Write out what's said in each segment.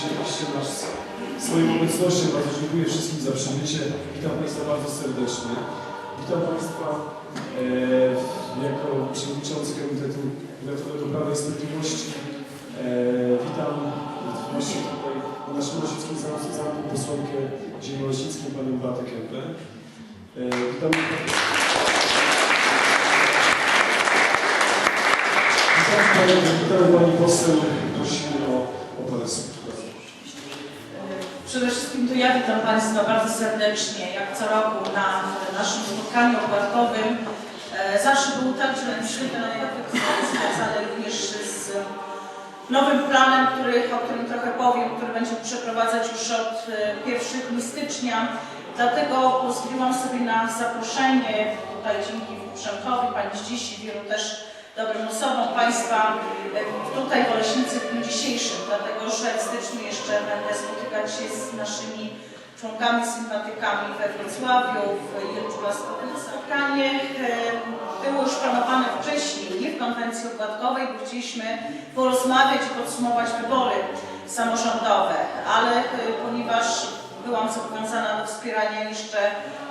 że znaleźliście Państwo czas, zaszczyciliście nas swoją obecnością. Bardzo dziękuję wszystkim za przybycie. Witam Państwa bardzo serdecznie. Witam Państwa e, jako przewodniczący Komitetu Wyjątkowego Prawa i Sprawiedliwości. E, witam właśnie tutaj na naszym Lasickim Zamku posłankę Ziemi Lasickiej, Panią Beatę Kępę. E, witam Witam witam Pani poseł, prosimy o, o parę słów. Przede wszystkim to ja witam Państwa bardzo serdecznie, jak co roku na naszym spotkaniu opłatkowym. E, Zawsze był tak, że święta opłatek są związane również z nowym planem, który, o którym trochę powiem, który będziemy przeprowadzać już od e, 1 stycznia. Dlatego pozwoliłam sobie na zaproszenie, tutaj dzięki Przemkowi, Pani Zdzisi, wielu też dobrym osobom Państwa e, tutaj w Oleśnicy w dniu dzisiejszym, dlatego że w styczniu jeszcze będę spotykać się z naszymi członkami, sympatykami we Wrocławiu, w Jelczu Spotkanie. E, było już planowane wcześniej, nie w konwencji opłatkowej, bo chcieliśmy porozmawiać i podsumować wybory samorządowe, ale e, ponieważ byłam zobowiązana do wspierania jeszcze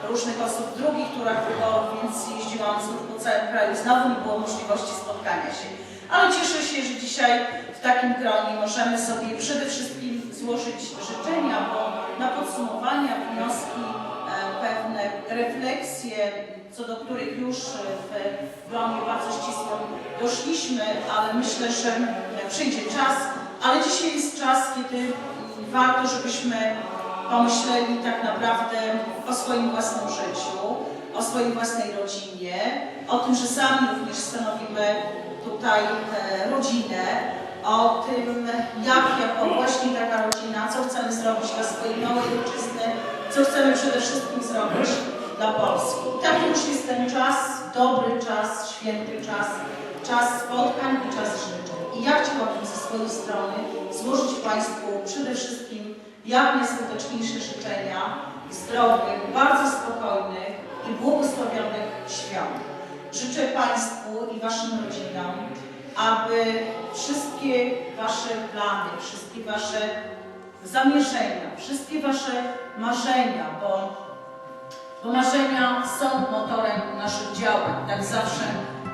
różnych osób drugich turach wyborów, więc jeździłam znów po całym kraju. Znowu nie było możliwości spotkania się. Ale cieszę się, że dzisiaj w takim gronie możemy sobie przede wszystkim złożyć życzenia, bo na podsumowania, wnioski, e, pewne refleksje, co do których już w gronie bardzo ścisłym doszliśmy, ale myślę, że przyjdzie czas. Ale dzisiaj jest czas, kiedy warto, żebyśmy pomyśleli tak naprawdę o swoim własnym życiu, o swojej własnej rodzinie, o tym, że sami również stanowimy tutaj e, rodzinę, o tym, jak jako właśnie taka rodzina, co chcemy zrobić dla swojej małej ojczyzny, co chcemy przede wszystkim zrobić dla Polski. I taki już jest ten czas, dobry czas, święty czas, czas spotkań i czas życzeń. I ja chciałabym ze swojej strony złożyć Państwu przede wszystkim jak najskuteczniejsze życzenia zdrowych, bardzo spokojnych i błogosławionych świąt. Życzę Państwu i Waszym rodzinom, aby wszystkie Wasze plany, wszystkie Wasze zamierzenia, wszystkie Wasze marzenia, bo, bo marzenia są motorem naszych działań. Tak zawsze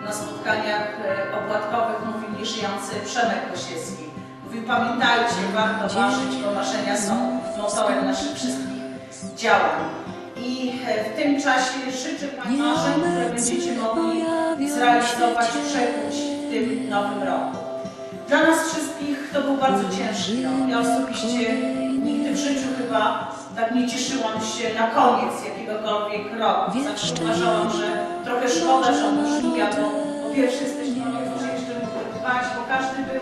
na spotkaniach e, opłatkowych mówił nieżyjący Przemek Kosiecki. Pamiętajcie, warto marzyć, bo marzenia są motorem naszych wszystkich działań. I e, w tym czasie życzę Państwu marzeń, które będziecie mogli zrealizować, przekuć w tym nowym roku. Dla nas wszystkich to był bardzo ciężki rok. Ja osobiście nigdy w życiu chyba tak nie cieszyłam się na koniec jakiegokolwiek roku. Zawsze uważałam, że trochę szkoda, że on już mija, bo po pierwsze jesteśmy jeszcze mogli dbać, bo każdy był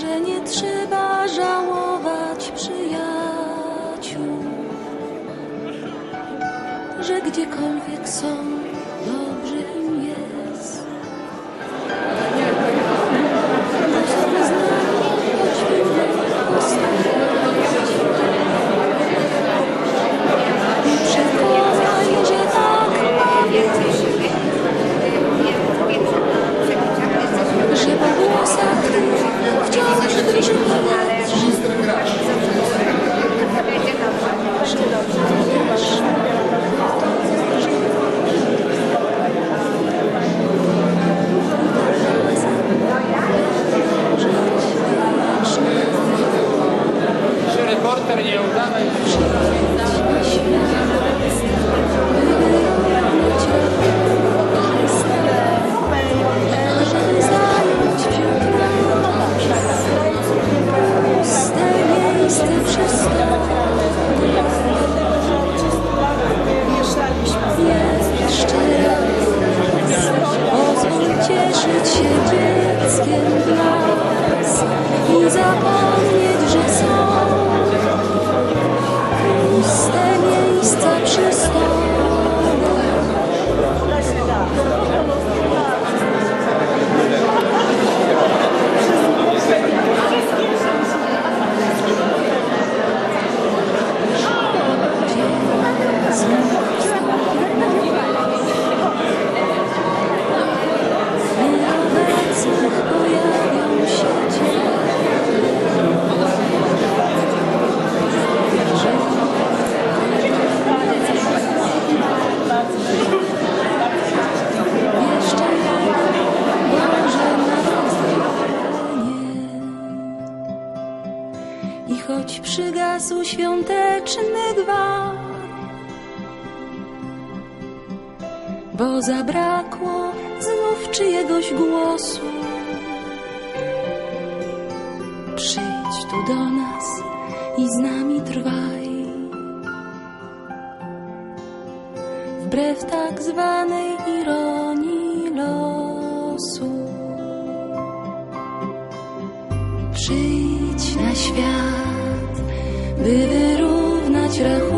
że nie trzeba żałować przyjaciół, że gdziekolwiek są, Bo zabrakło znów czyjegoś głosu. Przyjdź tu do nas i z nami trwaj. Wbrew tak zwanej ironii losu. Przyjdź na świat, by wyrównać strat,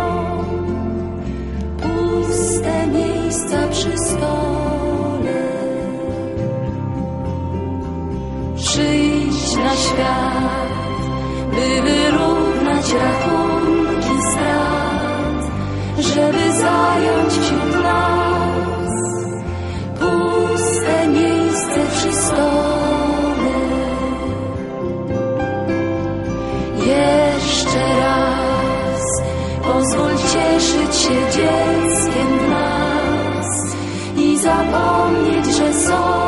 świat, by wyrównać rachunki strat, żeby zająć wśród nas puste miejsce przy stole. Jeszcze raz pozwól cieszyć się dzieckiem w nas i zapomnieć, że są